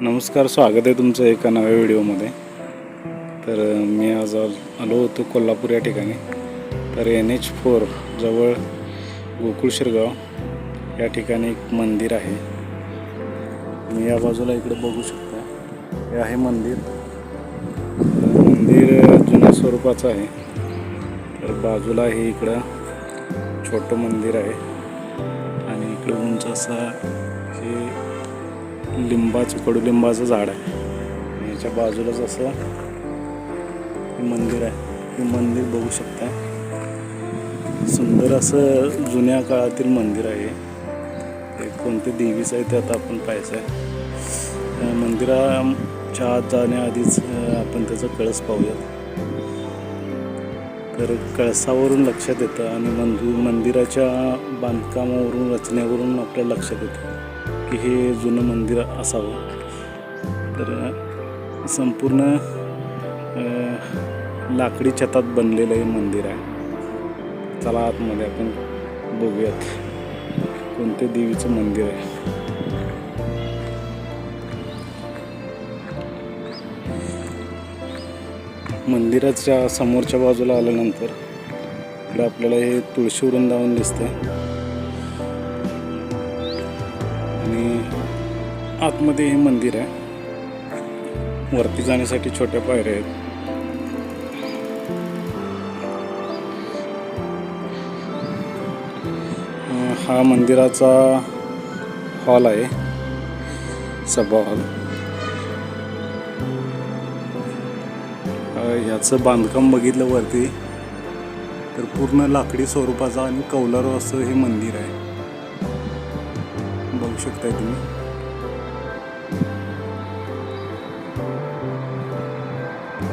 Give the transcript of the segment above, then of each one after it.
नमस्कार स्वागत आहे तुमचं एका नव्या व्हिडिओमध्ये. तर मी आज आलो होतो कोल्हापूर या ठिकाणी. तर एन एच फोर जवळ गोकुळ शिरगाव या ठिकाणी एक मंदिर आहे. मी या बाजूला इकडे बघू शकता. हे आहे मंदिर. मंदिर जुन्या स्वरूपाचं आहे. तर बाजूला हे इकडं छोटं मंदिर आहे. आणि इकडं उंच असा हे लिंबाचं कडुलिंबाचं झाड आहे. आणि याच्या बाजूलाच असं मंदिर आहे. हे मंदिर बघू शकता सुंदर असं जुन्या काळातील मंदिर आहे ते कोणते देवीचं आहे ते आता आपण पाहायचं आहे मंदिराच्या आत जाण्याआधीच आपण त्याचा कळस पाहूयात. तर कळसावरून लक्षात येतं आणि मंदिर मंदिराच्या बांधकामावरून रचनेवरून आपल्या लक्षात येतं. की हे जुनं मंदिर असावं. तर संपूर्ण लाकडी छतात बनलेलं हे मंदिर आहे. चला आतमध्ये आपण बघूयात कोणते देवीचं मंदिर आहे. मंदिराच्या समोरच्या बाजूला आल्यानंतर इकडे आपल्याला हे तुळशी वृंदावन आहे आणि आतमध्ये हे मंदिर आहे. वरती जाण्यासाठी छोट्या पायऱ्या आहेत. हा मंदिराचा हॉल आहे. सभा हॉल. ह्याचं बांधकाम बघितलं वरती तर पूर्ण लाकडी स्वरूपाचं आणि कौलारू असं हे मंदिर आहे. बघू शकताय तुम्ही.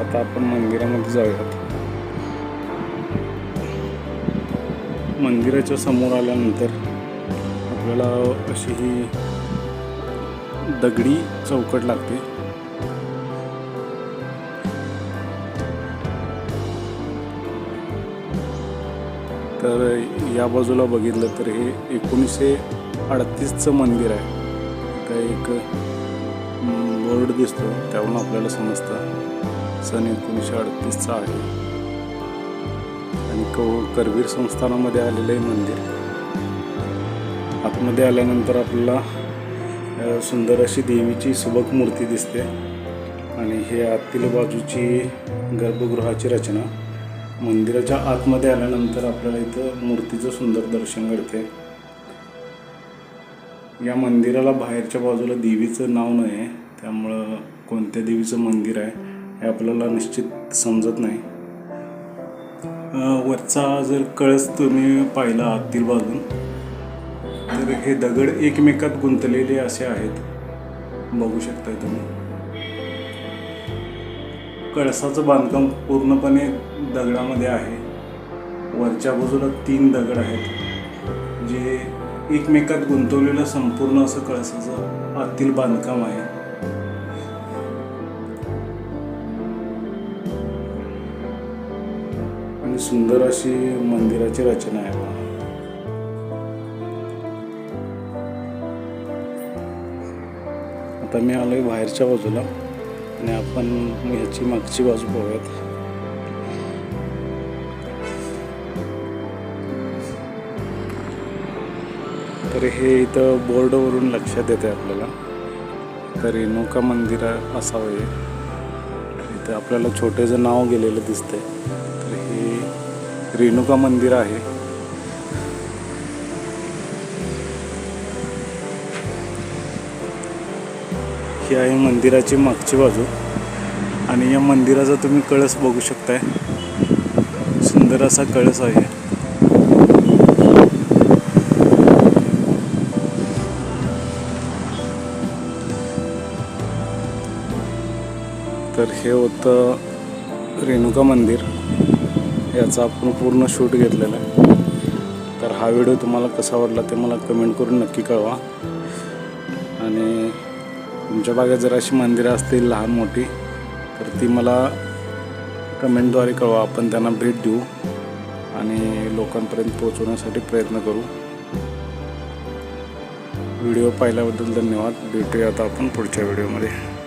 आता आपण मंदिरामध्ये जाऊयात. मंदिराच्या समोर आल्यानंतर आपल्याला अशी ही दगडी चौकट लागते. तर या बाजूला बघितलं तर हे एकोणीसशे अडतीसचं मंदिर आहे. इथं एक बोर्ड दिसतो. त्यावरून आपल्याला समजतं. सन एकोणीसशे अडतीसचा आहे. आणि कौ करवीर संस्थानामध्ये आलेलं आहे मंदिर. आतमध्ये आल्यानंतर आपल्याला सुंदर अशी देवीची सुबक मूर्ती दिसते. आणि हे आतील बाजूची गर्भगृहाची रचना. मंदिराच्या आतमध्ये आल्यानंतर आपल्याला इथं मूर्तीचं सुंदर दर्शन घडते या मंदिराला बाहेरच्या बाजूला देवीचं नाव नाही आहे. त्यामुळं कोणत्या देवीचं मंदिर आहे हे आपल्याला निश्चित समजत नाही. वरचा जर कळस तुम्ही पाहिला आतील बाजून तर हे दगड एकमेकात गुंतलेले असे आहेत. बघू शकताय तुम्ही. कळसाचं बांधकाम पूर्णपणे दगडामध्ये आहे. वरच्या बाजूला तीन दगड आहेत जे एकमेकात गुंतवलेलं संपूर्ण असं कळसाचं आतील बांधकाम आहे. आणि सुंदर अशी मंदिराची रचना आहे आता मी आलोय बाहेरच्या बाजूला आणि आपण ह्याची मागची बाजू पाहूयात. तर हे इथं बोर्डवरून लक्षात येते आपल्याला. तर रेणुका मंदिर असावं हे. इथं आपल्याला छोटेचं नाव गेलेलं दिसतंय. तर हे रेणुका मंदिर आहे. ही आहे मंदिराची मागची बाजू. आणि या मंदिराचा तुम्ही कळस बघू शकताय. सुंदर असा कळस आहे. हे होतं रेणुका मंदिर. याचा आपण पूर्ण शूट घेतलेला आहे. तर हा व्हिडिओ तुम्हाला कसा वाटला ते मला कमेंट करून नक्की कळवा. आणि तुमच्या भागात जर अशी मंदिरं असतील लहान मोठी तर ती मला कमेंटद्वारे कळवा. आपण त्यांना भेट देऊ आणि लोकांपर्यंत पोहोचवण्यासाठी प्रयत्न करू. व्हिडिओ पाहिल्याबद्दल धन्यवाद. भेटूया आता आपण पुढच्या व्हिडिओमध्ये.